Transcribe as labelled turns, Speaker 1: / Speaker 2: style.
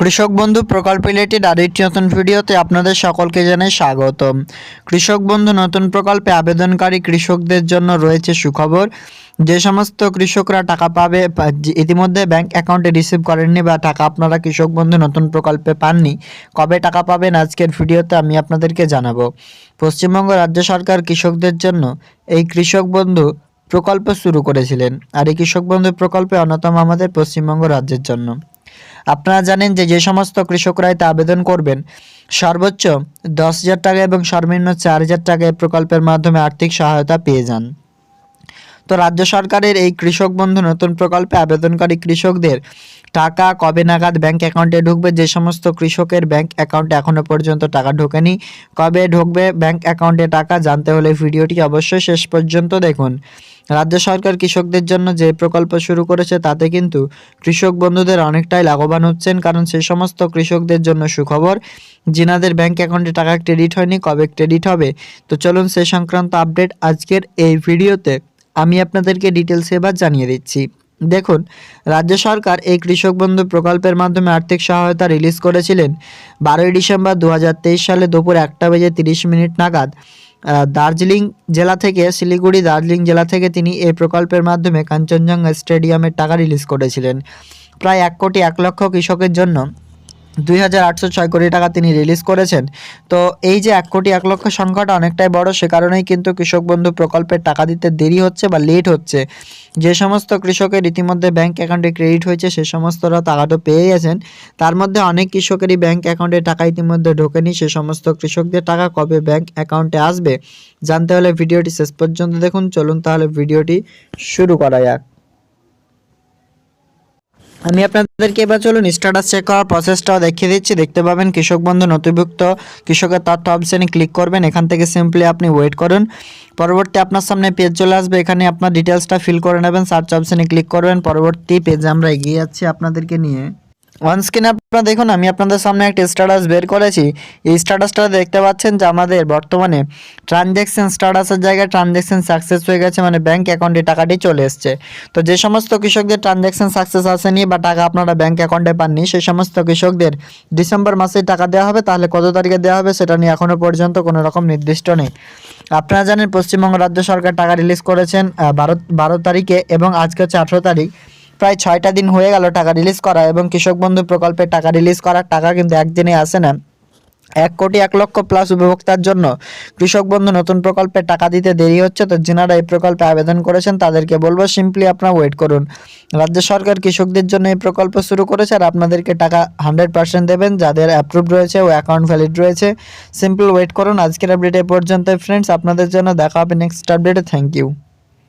Speaker 1: কৃষক বন্ধু প্রকল্প রিলেটেড আরেকটি নতুন ভিডিওতে আপনাদের সকলকে জানাই স্বাগতম। কৃষক বন্ধু, নতুন প্রকল্পে আবেদনকারী কৃষকদের জন্য রয়েছে সুখবর। যে সমস্ত কৃষকরা টাকা পাবে ইতিমধ্যে ব্যাংক অ্যাকাউন্টে রিসিভ করেননি বা টাকা আপনারা কৃষক বন্ধু, নতুন প্রকল্পে পাননি, কবে টাকা পাবেন আজকের ভিডিওতে আমি আপনাদেরকে জানাব। পশ্চিমবঙ্গ রাজ্য সরকার কৃষকদের জন্য এই কৃষক বন্ধু প্রকল্প শুরু করেছিলেন। আর এই কৃষক বন্ধু প্রকল্পে অন্যতম আমাদের পশ্চিমবঙ্গ রাজ্যের জন্য। আপনারা জানেন যে যে সমস্ত কৃষকরা এতে আবেদন করবেন, সর্বোচ্চ দশ হাজার টাকা এবং সর্বনিম্ন চার হাজার টাকা এই প্রকল্পের মাধ্যমে আর্থিক সহায়তা পেয়ে যান। তো রাজ্য সরকারের এই কৃষক বন্ধু নতুন প্রকল্পে আবেদনকারী কৃষকদের টাকা কবে নাগাদ ব্যাংক অ্যাকাউন্টে ঢুকবে, যে সমস্ত কৃষকের ব্যাংক অ্যাকাউন্টে এখনও পর্যন্ত টাকা ঢোকেনি, কবে ঢুকবে ব্যাংক অ্যাকাউন্টে টাকা জানতে হলে ভিডিওটি অবশ্যই শেষ পর্যন্ত দেখুন। রাজ্য সরকার কৃষকদের জন্য যে প্রকল্প শুরু করেছে তাতে কিন্তু কৃষক বন্ধুদের অনেকটাই লাভবান হচ্ছেন, কারণ সেই সমস্ত কৃষকদের জন্য সুখবর। যিনাদের ব্যাংক অ্যাকাউন্টে টাকা ক্রেডিট হয়নি, কবে ক্রেডিট হবে? তো চলুন সে সংক্রান্ত আপডেট আজকের এই ভিডিওতে আমি আপনাদেরকে ডিটেলস এবার জানিয়ে দিচ্ছি। দেখুন, রাজ্য সরকার এই কৃষক বন্ধু প্রকল্পের মাধ্যমে আর্থিক সহায়তা রিলিজ করেছিলেন বারোই ডিসেম্বর দু হাজার তেইশ সালে দুপুর একটা বেজে তিরিশ মিনিট নাগাদ। দার্জিলিং জেলা থেকে, শিলিগুড়ি দার্জিলিং জেলা থেকে তিনি এই প্রকল্পের মাধ্যমে কাঞ্চনজঙ্ঘা স্টেডিয়ামের টাকা রিলিজ করেছিলেন। প্রায় এক কোটি এক লক্ষ কৃষকের জন্য দুই হাজার আটশো ছয় কোটি টাকা তিনি রিলিজ করেছেন। তো এই যে এক কোটি এক লক্ষ সংখ্যাটা অনেকটাই বড়, সে কারণেই কিন্তু কৃষক বন্ধু প্রকল্পের টাকা দিতে দেরি হচ্ছে বা লেট হচ্ছে। যে সমস্ত কৃষকের ইতিমধ্যে ব্যাংক অ্যাকাউন্টে ক্রেডিট হয়েছে, সে সমস্তরা টাকাটা পেয়ে গেছেন। তার মধ্যে অনেক কৃষকেরই ব্যাংক অ্যাকাউন্টে টাকা ইতিমধ্যে ঢোকেনি, সে সমস্ত কৃষকদের টাকা কবে ব্যাংক অ্যাকাউন্টে আসবে? জানতে হলে ভিডিওটি শেষ পর্যন্ত দেখুন। চলুন তাহলে ভিডিওটি শুরু করা যাক। আমি আপনাদেরকে এবার চলুন স্ট্যাটাস চেক করার প্রসেসটাও দেখিয়ে দিচ্ছি। দেখতে পাবেন কৃষক বন্ধু নথিভুক্ত। কৃষকের তথ্য অপশানে ক্লিক করবেন। এখান থেকে সিম্পলি আপনি ওয়েট করুন। পরবর্তী আপনার সামনে পেজ চলে আসবে। এখানে আপনার ডিটেলসটা ফিল করে নেবেন। সার্চ অপশানে ক্লিক করবেন। পরবর্তী পেজে আমরা এগিয়ে যাচ্ছি আপনাদেরকে নিয়ে। অন স্ক্রিনে আপনারা দেখুন, আমি আপনাদের সামনে একটা স্ট্যাটাস বের করেছি। এই স্ট্যাটাসটা দেখতে পাচ্ছেন যে আমাদের বর্তমানে ট্রানজ্যাকশন স্ট্যাটাসের জায়গায় ট্রানজ্যাকশন সাকসেস হয়ে গেছে মানে ব্যাঙ্ক অ্যাকাউন্টে টাকাটি চলে এসছে। তো যে সমস্ত কৃষকদের ট্রানজ্যাকশন সাকসেস আসেনি বা টাকা আপনারা ব্যাঙ্ক অ্যাকাউন্টে পাননি, সেই সমস্ত কৃষকদের ডিসেম্বর মাসেই টাকা দেওয়া হবে, তাহলে কত তারিখে দেওয়া হবে সেটা নিয়ে এখনও পর্যন্ত কোনো রকম নির্দিষ্ট নেই। আপনারা জানেন পশ্চিমবঙ্গ রাজ্য সরকার টাকা রিলিজ করেছেন বারো বারো তারিখে এবং আজকে হচ্ছে আঠেরো তারিখ। প্রায় ছয়টা দিন হয়ে গেল টাকা রিলিজ করা এবং কৃষক বন্ধু প্রকল্পের টাকা রিলিজ করার টাকা কিন্তু একদিনে আসে না। এক কোটি এক লক্ষ প্লাস উপভোক্তার জন্য কৃষক বন্ধু নতুন প্রকল্পে টাকা দিতে দেরি হচ্ছে তো যিনারা এই প্রকল্পে আবেদন করেছেন তাদেরকে বলব সিম্পলি আপনারা ওয়েট করুন। রাজ্য সরকার কৃষকদের জন্য এই প্রকল্প শুরু করেছে আর আপনাদেরকে টাকা হান্ড্রেড পার্সেন্ট দেবেন, যাদের অ্যাপ্রুভ রয়েছে ও অ্যাকাউন্ট ভ্যালিড রয়েছে। সিম্পল ওয়েট করুন, আজকের আপডেট এ পর্যন্ত ফ্রেন্ডস আপনাদের জন্য দেখা হবে নেক্সট আপডেটে থ্যাংক ইউ